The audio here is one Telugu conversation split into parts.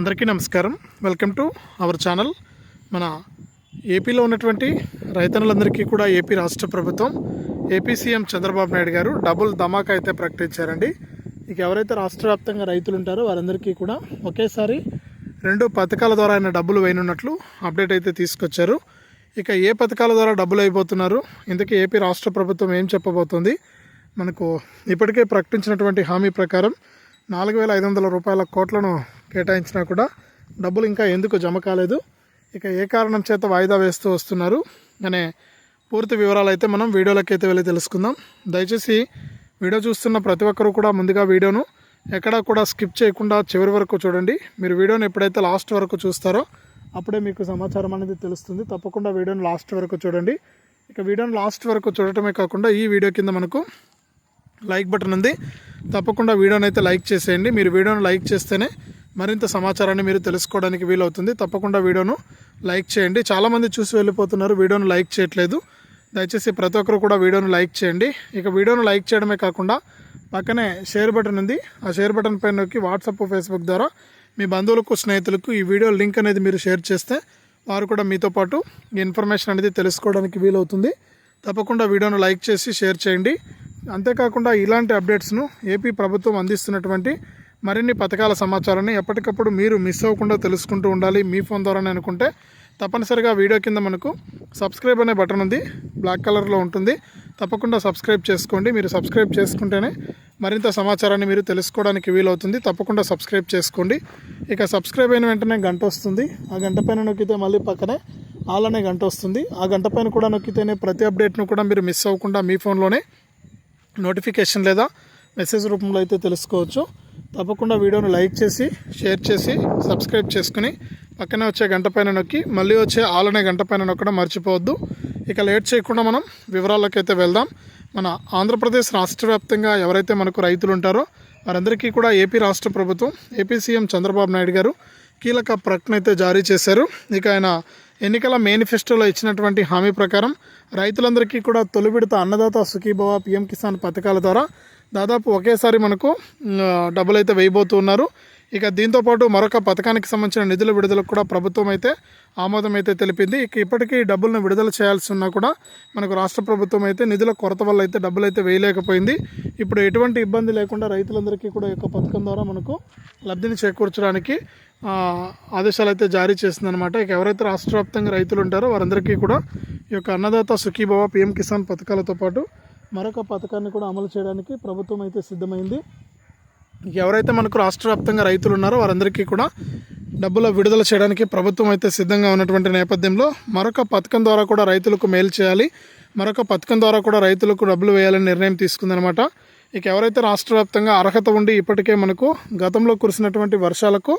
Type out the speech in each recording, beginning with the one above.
అందరికీ నమస్కారం. వెల్కమ్ టు అవర్ ఛానల్ మన ఏపీలో ఉన్నటువంటి రైతన్నులందరికీ కూడా ఏపీ రాష్ట్ర ప్రభుత్వం ఏపీ సీఎం చంద్రబాబు నాయుడు గారు డబుల్ ధమాకా అయితే ప్రకటించారండి. ఇక ఎవరైతే రాష్ట్ర వ్యాప్తంగా రైతులు ఉంటారో వారందరికీ కూడా ఒకేసారి రెండు పథకాల ద్వారా ఆయన డబ్బులు వేయనున్నట్లు అప్డేట్ అయితే తీసుకొచ్చారు. ఇక ఏ పథకాల ద్వారా డబ్బులు అయిపోతున్నారు? ఇందుకే ఏపీ రాష్ట్ర ప్రభుత్వం ఏం చెప్పబోతుంది? మనకు ఇప్పటికే ప్రకటించినటువంటి హామీ ప్రకారం నాలుగు వేల ఐదు వందల రూపాయల కోట్లను కేటాయించినా కూడా డబ్బులు ఇంకా ఎందుకు జమ కాలేదు? ఇక ఏ కారణం చేత వాయిదా వేస్తూ వస్తున్నారు? అనే పూర్తి వివరాలు అయితే మనం వీడియోలోకి అయితే వెళ్ళి తెలుసుకుందాం. దయచేసి వీడియో చూస్తున్న ప్రతి ఒక్కరూ కూడా ముందుగా వీడియోను ఎక్కడా కూడా స్కిప్ చేయకుండా చివరి వరకు చూడండి. మీరు వీడియోని ఎప్పుడైతే లాస్ట్ వరకు చూస్తారో అప్పుడే మీకు సమాచారం అనేది తెలుస్తుంది. తప్పకుండా వీడియోని లాస్ట్ వరకు చూడండి. ఇక వీడియోని లాస్ట్ వరకు చూడటమే కాకుండా ఈ వీడియో కింద మనకు లైక్ బటన్ ఉంది. తప్పకుండా వీడియోని అయితే లైక్ చేసేయండి. మీరు వీడియోను లైక్ చేస్తేనే మరింత సమాచారాన్ని మీరు తెలుసుకోవడానికి వీలవుతుంది. తప్పకుండా వీడియోను లైక్ చేయండి. చాలామంది చూసి వెళ్ళిపోతున్నారు. వీడియోను లైక్ చేయట్లేదు. దయచేసి ప్రతి ఒక్కరు కూడా వీడియోను లైక్ చేయండి. ఇక వీడియోను లైక్ చేయడమే కాకుండా పక్కనే షేర్ బటన్ ఉంది. ఆ షేర్ బటన్ పైన నొక్కి వాట్సాప్ ఫేస్బుక్ ద్వారా మీ బంధువులకు స్నేహితులకు ఈ వీడియో లింక్ అనేది మీరు షేర్ చేస్తే వారు కూడా మీతో పాటు ఈ ఇన్ఫర్మేషన్ అనేది తెలుసుకోవడానికి వీలవుతుంది. తప్పకుండా వీడియోను లైక్ చేసి షేర్ చేయండి. అంతేకాకుండా ఇలాంటి అప్డేట్స్ను ఏపీ ప్రభుత్వం అందిస్తున్నటువంటి మరిన్ని పథకాల సమాచారాన్ని ఎప్పటికప్పుడు మీరు మిస్ అవ్వకుండా తెలుసుకుంటూ ఉండాలి మీ ఫోన్ ద్వారానే అనుకుంటే తప్పనిసరిగా వీడియో కింద మనకు సబ్స్క్రైబ్ అనే బటన్ ఉంది. బ్లాక్ కలర్లో ఉంటుంది. తప్పకుండా సబ్స్క్రైబ్ చేసుకోండి. మీరు సబ్స్క్రైబ్ చేసుకుంటేనే మరింత సమాచారాన్ని మీరు తెలుసుకోవడానికి వీలవుతుంది. తప్పకుండా సబ్స్క్రైబ్ చేసుకోండి. ఇక సబ్స్క్రైబ్ అయిన వెంటనే గంట వస్తుంది. ఆ గంట పైన నొక్కితే మళ్ళీ పక్కనే ఆల్ అనే గంట వస్తుంది. ఆ గంట పైన కూడా నొక్కితేనే ప్రతి అప్డేట్ను కూడా మీరు మిస్ అవ్వకుండా మీ ఫోన్లోనే నోటిఫికేషన్ లేదా మెసేజ్ రూపంలో అయితే తెలుసుకోవచ్చు. తప్పకుండా వీడియోను లైక్ చేసి షేర్ చేసి సబ్స్క్రైబ్ చేసుకుని పక్కనే వచ్చే గంట పైన నొక్కి మళ్ళీ వచ్చే ఆలనే గంట పైన నొక్కడం మర్చిపోవద్దు. ఇక లేట్ చేయకుండా మనం వివరాల్లోకి అయితే వెళ్దాం. మన ఆంధ్రప్రదేశ్ రాష్ట్ర వ్యాప్తంగా ఎవరైతే మనకు రైతులు ఉంటారో వారందరికీ కూడా ఏపీ రాష్ట్ర ప్రభుత్వం ఏపీ సీఎం చంద్రబాబు నాయుడు గారు కీలక ప్రకటన అయితే జారీ చేశారు. ఇక ఆయన ఎన్నికల మేనిఫెస్టోలో ఇచ్చినటువంటి హామీ ప్రకారం రైతులందరికీ కూడా తొలి విడత అన్నదాత సుఖీభవ పీఎం కిసాన్ పథకాల ద్వారా దాదాపు ఒకేసారి మనకు డబ్బులు అయితే వేయబోతున్నారు ఇక దీంతోపాటు మరొక పథకానికి సంబంధించిన నిధుల విడుదలకు కూడా ప్రభుత్వం అయితే ఆమోదం అయితే తెలిపింది. ఇక ఇప్పటికీ డబ్బులను విడుదల చేయాల్సి ఉన్నా కూడా మనకు రాష్ట్ర ప్రభుత్వం అయితే నిధుల కొరత వల్ల అయితే డబ్బులు అయితే వేయలేకపోయింది. ఇప్పుడు ఎటువంటి ఇబ్బంది లేకుండా రైతులందరికీ కూడా ఈ యొక్క పథకం ద్వారా మనకు లబ్ధిని చేకూర్చడానికి ఆదేశాలు అయితే జారీ చేసిందనమాట ఇక ఎవరైతే రాష్ట్ర వ్యాప్తంగా రైతులు ఉంటారో వారందరికీ కూడా ఈ యొక్క అన్నదాత సుఖీభవ పిఎం కిసాన్ పథకాలతో పాటు మరొక పథకాన్ని కూడా అమలు చేయడానికి ప్రభుత్వం అయితే సిద్ధమైంది. ఎవరైతే మనకు రాష్ట్ర వ్యాప్తంగా రైతులు ఉన్నారో వారందరికీ కూడా డబ్బుల విడుదల చేయడానికి ప్రభుత్వం అయితే సిద్ధంగా ఉన్నటువంటి నేపథ్యంలో మరొక పథకం ద్వారా కూడా రైతులకు మేలు చేయాలి. మరొక పథకం ద్వారా కూడా రైతులకు డబ్బులు వేయాలని నిర్ణయం తీసుకుందనమాట. ఇక ఎవరైతే రాష్ట్ర వ్యాప్తంగా అర్హత ఉండి ఇప్పటికే మనకు గతంలో కురిసినటువంటి వర్షాలకు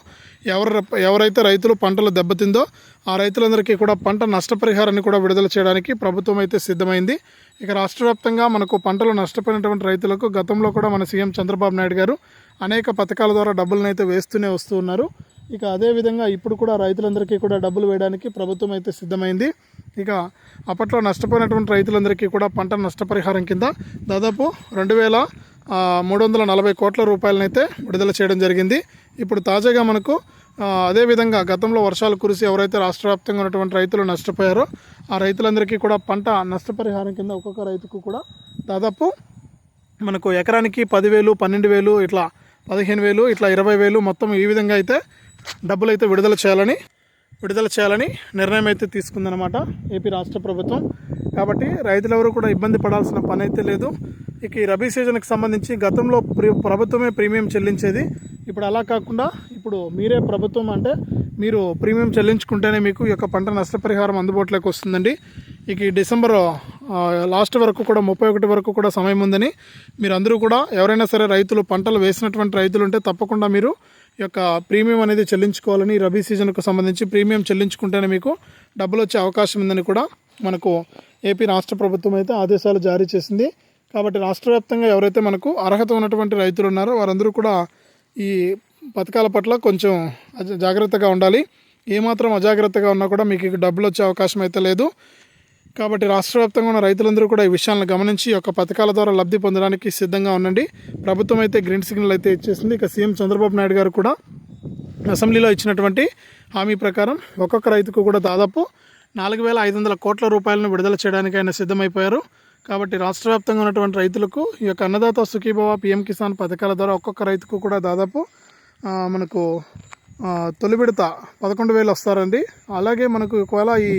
ఎవరు ఎవరైతే రైతులు పంటలు దెబ్బతిందో ఆ రైతులందరికీ కూడా పంట నష్టపరిహారాన్ని కూడా విడుదల చేయడానికి ప్రభుత్వం అయితే సిద్ధమైంది. ఇక రాష్ట్ర వ్యాప్తంగా మనకు పంటలు నష్టపోయినటువంటి రైతులకు గతంలో కూడా మన సీఎం చంద్రబాబు నాయుడు గారు అనేక పథకాల ద్వారా డబ్బులను అయితే వేస్తూనే వస్తూ ఉన్నారు. ఇక అదేవిధంగా ఇప్పుడు కూడా రైతులందరికీ కూడా డబ్బులు వేయడానికి ప్రభుత్వం అయితే సిద్ధమైంది. ఇక అప్పట్లో నష్టపోయినటువంటి రైతులందరికీ కూడా పంట నష్టపరిహారం కింద దాదాపు రెండు వేల మూడు వందల నలభై కోట్ల రూపాయలనైతే విడుదల చేయడం జరిగింది. ఇప్పుడు తాజాగా మనకు అదేవిధంగా గతంలో వర్షాలు కురిసి ఎవరైతే రాష్ట్ర వ్యాప్తంగా ఉన్నటువంటి రైతులు నష్టపోయారో ఆ రైతులందరికీ కూడా పంట నష్టపరిహారం కింద ఒక్కొక్క రైతుకు కూడా దాదాపు మనకు ఎకరానికి పదివేలు పన్నెండు వేలు ఇట్లా పదిహేను వేలు ఇట్లా ఇరవై వేలు మొత్తం ఈ విధంగా అయితే డబ్బులు అయితే విడుదల చేయాలని విడుదల చేయాలని నిర్ణయం అయితే తీసుకుందనమాట ఏపీ రాష్ట్ర ప్రభుత్వం. కాబట్టి రైతులెవరూ కూడా ఇబ్బంది పడాల్సిన పని అయితే లేదు. ఇక ఈ రబీ సీజన్కి సంబంధించి గతంలో ప్రి- ప్రభుత్వమే ప్రీమియం చెల్లించేది. ఇప్పుడు అలా కాకుండా ఇప్పుడు మీరే ప్రభుత్వం అంటే మీరు ప్రీమియం చెల్లించుకుంటేనే మీకు ఈ యొక్క పంట నష్టపరిహారం అందుబాటులోకి వస్తుందండి. ఇక ఈ డిసెంబర్ లాస్ట్ వరకు కూడా ముప్పై ఒకటి వరకు కూడా సమయం ఉందని మీరు అందరూ కూడా ఎవరైనా సరే రైతులు పంటలు వేసినటువంటి రైతులు ఉంటే తప్పకుండా మీరు యొక్క ప్రీమియం అనేది చెల్లించుకోవాలని రబీ సీజన్కు సంబంధించి ప్రీమియం చెల్లించుకుంటేనే మీకు డబ్బులు వచ్చే అవకాశం ఉందని కూడా మనకు ఏపీ రాష్ట్ర ప్రభుత్వం అయితే ఆదేశాలు జారీ చేసింది. కాబట్టి రాష్ట్ర వ్యాప్తంగా ఎవరైతే మనకు అర్హత ఉన్నటువంటి రైతులు ఉన్నారో వారందరూ కూడా ఈ పథకాల పట్ల కొంచెం జాగ్రత్తగా ఉండాలి. ఏమాత్రం అజాగ్రత్తగా ఉన్నా కూడా మీకు డబ్బులు వచ్చే అవకాశం అయితే లేదు. కాబట్టి రాష్ట్ర వ్యాప్తంగా ఉన్న రైతులందరూ కూడా ఈ విషయాలను గమనించి ఒక యొక్క పథకాల ద్వారా లబ్ధి పొందడానికి సిద్ధంగా ఉండండి. ప్రభుత్వం అయితే గ్రీన్ సిగ్నల్ అయితే ఇచ్చేసింది. ఇక సీఎం చంద్రబాబు నాయుడు గారు కూడా అసెంబ్లీలో ఇచ్చినటువంటి హామీ ప్రకారం ఒక్కొక్క రైతుకు కూడా దాదాపు నాలుగు వేల ఐదు వందల కోట్ల రూపాయలను విడుదల చేయడానికి ఆయన సిద్ధమైపోయారు. కాబట్టి రాష్ట్ర వ్యాప్తంగా ఉన్నటువంటి రైతులకు ఈ యొక్క అన్నదాత సుఖీభవ పిఎం కిసాన్ పథకాల ద్వారా ఒక్కొక్క రైతుకు కూడా దాదాపు మనకు తొలి విడత పదకొండు వేలు వస్తారండి. అలాగే మనకు ఒకవేళ ఈ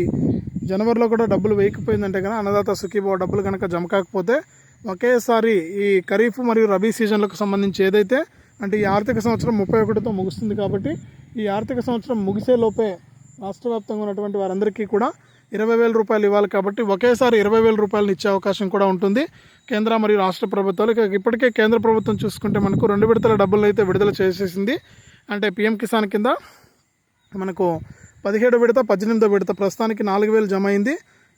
జనవరిలో కూడా డబ్బులు వేయకపోయిందంటే కనుక అన్నదాత సుఖీభావ డబ్బులు కనుక జమ కాకపోతే ఒకేసారి ఈ ఖరీఫ్ మరియు రబీ సీజన్లకు సంబంధించి ఏదైతే అంటే ఈ ఆర్థిక సంవత్సరం ముప్పై ఒకటితో ముగుస్తుంది కాబట్టి ఈ ఆర్థిక సంవత్సరం ముగిసే లోపే రాష్ట్ర వ్యాప్తంగా ఉన్నటువంటి వారందరికీ కూడా ఇరవై వేల రూపాయలు ఇవ్వాలి కాబట్టి ఒకేసారి ఇరవై వేల రూపాయలు ఇచ్చే అవకాశం కూడా ఉంటుంది. కేంద్ర మరియు రాష్ట్ర ప్రభుత్వాలు ఇప్పటికే కేంద్ర ప్రభుత్వం చూసుకుంటే మనకు రెండు విడతల డబ్బులు అయితే విడుదల చేసేసింది. అంటే పిఎం కిసాన్ కింద మనకు పదిహేడు విడత పద్దెనిమిదో విడత. ప్రస్తుతానికి నాలుగు వేలు జమ అయింది.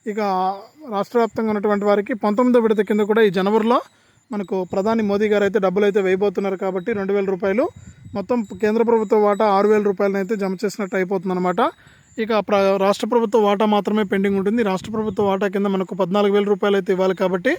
ఇక రాష్ట్ర వ్యాప్తంగా ఉన్నటువంటి వారికి పంతొమ్మిదో విడత కింద కూడా ఈ జనవరిలో మనకు ప్రధాని మోదీ గారు అయితే డబ్బులు అయితే వేయబోతున్నారు కాబట్టి రెండు వేల రూపాయలు మొత్తం కేంద్ర ప్రభుత్వ వాటా ఆరు వేల రూపాయలను అయితే జమ చేసినట్టు అయిపోతుందన్నమాట. ఇక ప్ర రాష్ట్ర ప్రభుత్వ వాటా మాత్రమే పెండింగ్ ఉంటుంది. రాష్ట్ర ప్రభుత్వ వాటా కింద మనకు పద్నాలుగు వేల రూపాయలు అయితే ఇవ్వాలి కాబట్టి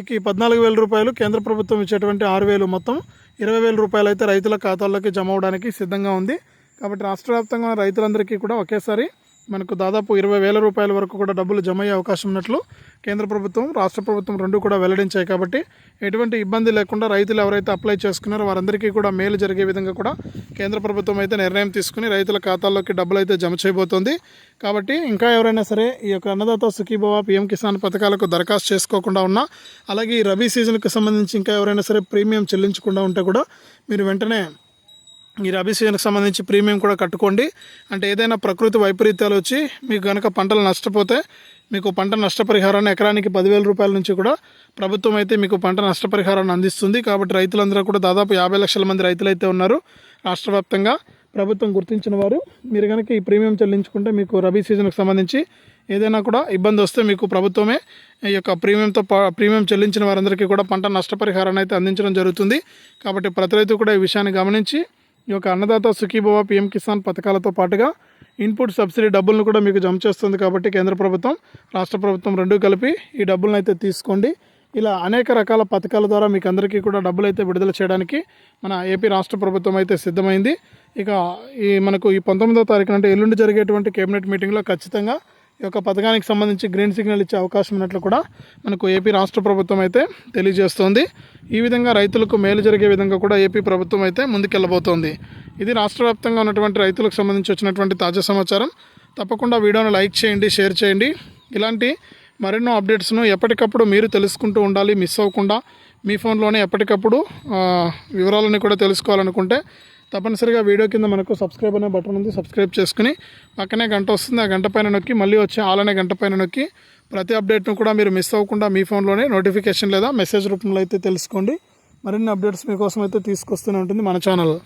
ఇక ఈ పద్నాలుగు వేల రూపాయలు కేంద్ర ప్రభుత్వం ఇచ్చేటువంటి ఆరు వేలు మొత్తం ఇరవై వేల రూపాయలు అయితే రైతుల ఖాతాల్లోకి జమ అవడానికి సిద్ధంగా ఉంది. కాబట్టి రాష్ట్ర వ్యాప్తంగా రైతులందరికీ కూడా ఒకేసారి మనకు దాదాపు ఇరవై వేల రూపాయల వరకు కూడా డబ్బులు జమ అయ్యే అవకాశం ఉన్నట్లు కేంద్ర ప్రభుత్వం రాష్ట్ర ప్రభుత్వం రెండు కూడా వెల్లడించాయి. కాబట్టి ఎటువంటి ఇబ్బంది లేకుండా రైతులు ఎవరైతే అప్లై చేసుకున్నారో వారందరికీ కూడా మేలు జరిగే విధంగా కూడా కేంద్ర ప్రభుత్వం అయితే నిర్ణయం తీసుకుని రైతుల ఖాతాల్లోకి డబ్బులు అయితే జమ చేయబోతోంది. కాబట్టి ఇంకా ఎవరైనా సరే ఈ యొక్క అన్నదాత సుఖీభవ పిఎం కిసాన్ పథకాలకు దరఖాస్తు చేసుకోకుండా ఉన్నా అలాగే ఈ రబీ సీజన్కి సంబంధించి ఇంకా ఎవరైనా సరే ప్రీమియం చెల్లించకుండా ఉంటే కూడా మీరు వెంటనే ఈ రబీ సీజన్కి సంబంధించి ప్రీమియం కూడా కట్టుకోండి. అంటే ఏదైనా ప్రకృతి వైపరీత్యాలు వచ్చి మీకు కనుక పంటలు నష్టపోతే మీకు పంట నష్టపరిహారాన్ని ఎకరానికి పదివేల రూపాయల నుంచి కూడా ప్రభుత్వం అయితే మీకు పంట నష్టపరిహారాన్ని అందిస్తుంది. కాబట్టి రైతులందరూ కూడా దాదాపు యాభై లక్షల మంది రైతులు అయితే ఉన్నారు. రాష్ట్ర వ్యాప్తంగా ప్రభుత్వం గుర్తించిన వారు. మీరు కనుక ఈ ప్రీమియం చెల్లించుకుంటే మీకు రబీ సీజన్కి సంబంధించి ఏదైనా కూడా ఇబ్బంది వస్తే మీకు ప్రభుత్వమే ఈ యొక్క ప్రీమియంతో పా- ప్రీమియం చెల్లించిన వారందరికీ కూడా పంట నష్టపరిహారాన్ని అయితే అందించడం జరుగుతుంది. కాబట్టి ప్రతి రైతు కూడా ఈ విషయాన్ని గమనించి ఈ యొక్క అన్నదాత సుఖీభవ పిఎం కిసాన్ పథకాలతో పాటుగా ఇన్పుట్ సబ్సిడీ డబ్బులను కూడా మీకు జమ చేస్తుంది కాబట్టి కేంద్ర ప్రభుత్వం రాష్ట్ర ప్రభుత్వం రెండూ కలిపి ఈ డబ్బులను అయితే తీసుకోండి. ఇలా అనేక రకాల పథకాల ద్వారా మీకు అందరికీ కూడా డబ్బులు అయితే విడుదల చేయడానికి మన ఏపీ రాష్ట్ర ప్రభుత్వం అయితే సిద్ధమైంది. ఇక ఈ మనకు ఈ పంతొమ్మిదో తారీఖున అంటే ఎల్లుండి జరిగేటువంటి కేబినెట్ మీటింగ్లో ఖచ్చితంగా ఈ యొక్క పథకానికి సంబంధించి గ్రీన్ సిగ్నల్ ఇచ్చే అవకాశం ఉన్నట్లు కూడా మనకు ఏపీ రాష్ట్ర ప్రభుత్వం అయితే తెలియజేస్తోంది. ఈ విధంగా రైతులకు మేలు జరిగే విధంగా కూడా ఏపీ ప్రభుత్వం అయితే ముందుకెళ్ళబోతోంది. ఇది రాష్ట్ర వ్యాప్తంగా ఉన్నటువంటి రైతులకు సంబంధించి వచ్చినటువంటి తాజా సమాచారం. తప్పకుండా వీడియోను లైక్ చేయండి షేర్ చేయండి. ఇలాంటి మరెన్నో అప్డేట్స్ను ఎప్పటికప్పుడు మీరు తెలుసుకుంటూ ఉండాలి మిస్ అవ్వకుండా మీ ఫోన్లోనే ఎప్పటికప్పుడు వివరాలను కూడా తెలుసుకోవాలనుకుంటే తప్పనిసరిగా వీడియో కింద మనకు సబ్స్క్రైబ్ అనే బటన్ ఉంది. సబ్స్క్రైబ్ చేసుకుని పక్కనే గంట వస్తుంది. ఆ గంట పైన నొక్కి మళ్ళీ వచ్చే ఆల్ అనే గంట పైన నొక్కి ప్రతి అప్డేట్ను కూడా మీరు మిస్ అవ్వకుండా మీ ఫోన్లోనే నోటిఫికేషన్ లేదా మెసేజ్ రూపంలో అయితే తెలుసుకోండి. మరిన్ని అప్డేట్స్ మీకోసం అయితే తీసుకొస్తూనే ఉంటుంది మన ఛానల్